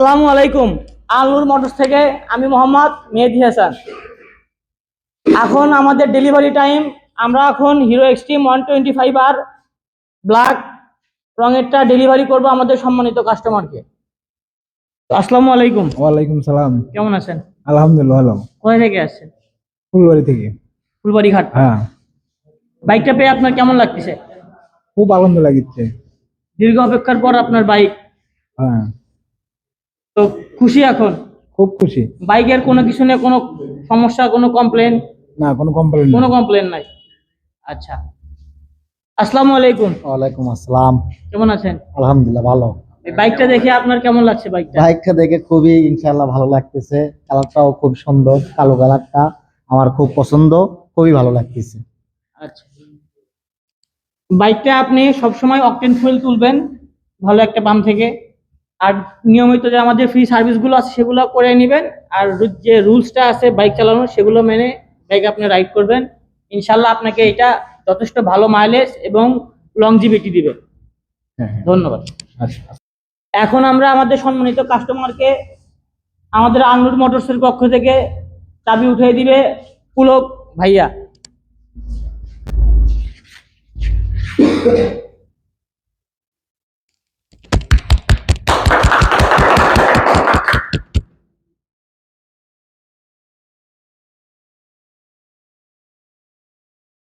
আসসালামু আলাইকুম। আলুর মোটরস থেকে আমি মোহাম্মদ মেহেদি হাসান। এখন আমাদের ডেলিভারি টাইম আমরা এখন Hero Xtreme one twenty five আর ব্ল্যাক রঙেরটা ডেলিভারি করব আমাদের সম্মানিত কাস্টমারকে আসসালামু আলাইকুম। ওয়ালাইকুম সালাম। কেমন আছেন? আলহামদুলিল্লাহ ভালো। কোথায় থেকে আসছেন? ফুলবাড়ি থেকে। ফুলবাড়ি ঘাট হ্যাঁ। বাইকটা পেয়ে আপনার কেমন লাগতেছে? খুব আনন্দ লাগিচ্ছে। দীর্ঘ অপেক্ষার পর আপনার বাইক হ্যাঁ। খুশি এখন? খুব খুশি। বাইকের কোনো কিছু নিয়ে কোনো সমস্যা কোনো কমপ্লেন না কোনো কমপ্লেন কোনো কমপ্লেন নাই? আচ্ছা। আসসালামু আলাইকুম। ওয়ালাইকুম আসসালাম। কেমন আছেন? আলহামদুলিল্লাহ ভালো। এই বাইকটা দেখে আপনার কেমন লাগছে বাইকটা? বাইকটা দেখে খুবই ইনশাআল্লাহ ভালো লাগতেছে। কালারটাও খুব সুন্দর কালো কালারটা আমার খুব পছন্দ খুবই ভালো লাগতেছে। আচ্ছা। বাইকটা আপনি সবসময় অকটেন ফুয়েল তুলবেন ভালো একটা পাম্প থেকে। আর নিয়মিত যে আমাদের ফ্রি সার্ভিসগুলো আছে সেগুলো করে নেবেন। আর যে রুলসটা আছে বাইক চালানোর সেগুলো মেনে বাইক আপনি রাইড করবেন। ইনশাল্লাহ আপনাকে এটা যথেষ্ট ভালো মাইলেজ এবং লংজিভিটি দিবে। হ্যাঁ হ্যাঁ। ধন্যবাদ। আচ্ছা। এখন আমরা আমাদের সম্মানিত কাস্টমারকে আমাদের আনলুড মোটরসের পক্ষ থেকে চাবি উঠিয়ে দিবে পুলক ভাইয়া।